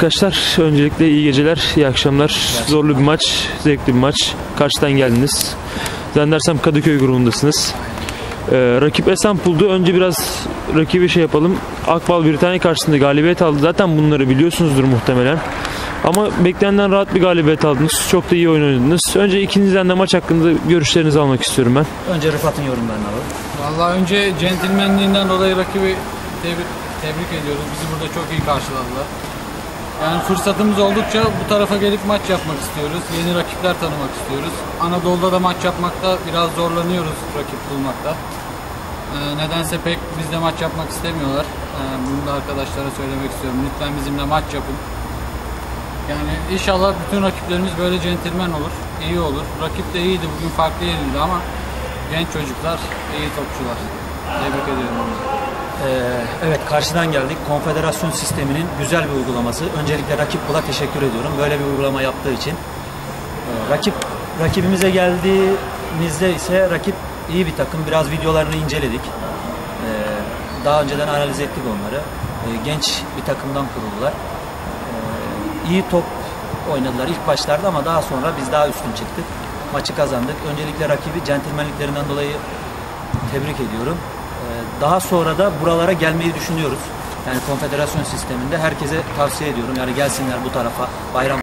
Arkadaşlar öncelikle iyi geceler, iyi akşamlar. Zorlu bir maç, zevkli bir maç. Karşıdan geldiniz. Zannedersem Kadıköy grubundasınız. Ee, rakip Esenpul'du. Önce biraz rakibi şey yapalım. Akbal Britanya karşısında galibiyet aldı. Zaten bunları biliyorsunuzdur muhtemelen. Ama beklenenden rahat bir galibiyet aldınız. Çok da iyi oyun oynadınız. Önce ikinizden de maç hakkında görüşlerinizi almak istiyorum ben. Önce Rıfat'ın yorumlarını alalım. Vallahi önce centilmenliğinden dolayı rakibi tebrik, tebrik ediyoruz. Bizi burada çok iyi karşıladılar. Yani fırsatımız oldukça bu tarafa gelip maç yapmak istiyoruz. Yeni rakipler tanımak istiyoruz. Anadolu'da da maç yapmakta biraz zorlanıyoruz rakip bulmakta. Ee, nedense pek bizde maç yapmak istemiyorlar. Ee, bunu da arkadaşlara söylemek istiyorum. Lütfen bizimle maç yapın. Yani inşallah bütün rakiplerimiz böyle centilmen olur, iyi olur. Rakip de iyiydi, bugün farklı yenildi ama genç çocuklar, iyi topçular. Tebrik ediyorum onları. Ee, evet karşıdan geldik. Konfederasyon sisteminin güzel bir uygulaması. Öncelikle rakip Bula teşekkür ediyorum. Böyle bir uygulama yaptığı için. Ee, rakip rakibimize geldiğimizde ise rakip iyi bir takım. Biraz videolarını inceledik. Ee, daha önceden analiz ettik onları. Genç bir takımdan kuruldular. Ee, iyi top oynadılar ilk başlarda ama daha sonra biz daha üstün çıktık. Maçı kazandık. Öncelikle rakibi centilmenliklerinden dolayı tebrik ediyorum. Ee, Daha sonra da buralara gelmeyi düşünüyoruz. Yani konfederasyon sisteminde herkese tavsiye ediyorum. Yani gelsinler bu tarafa bayram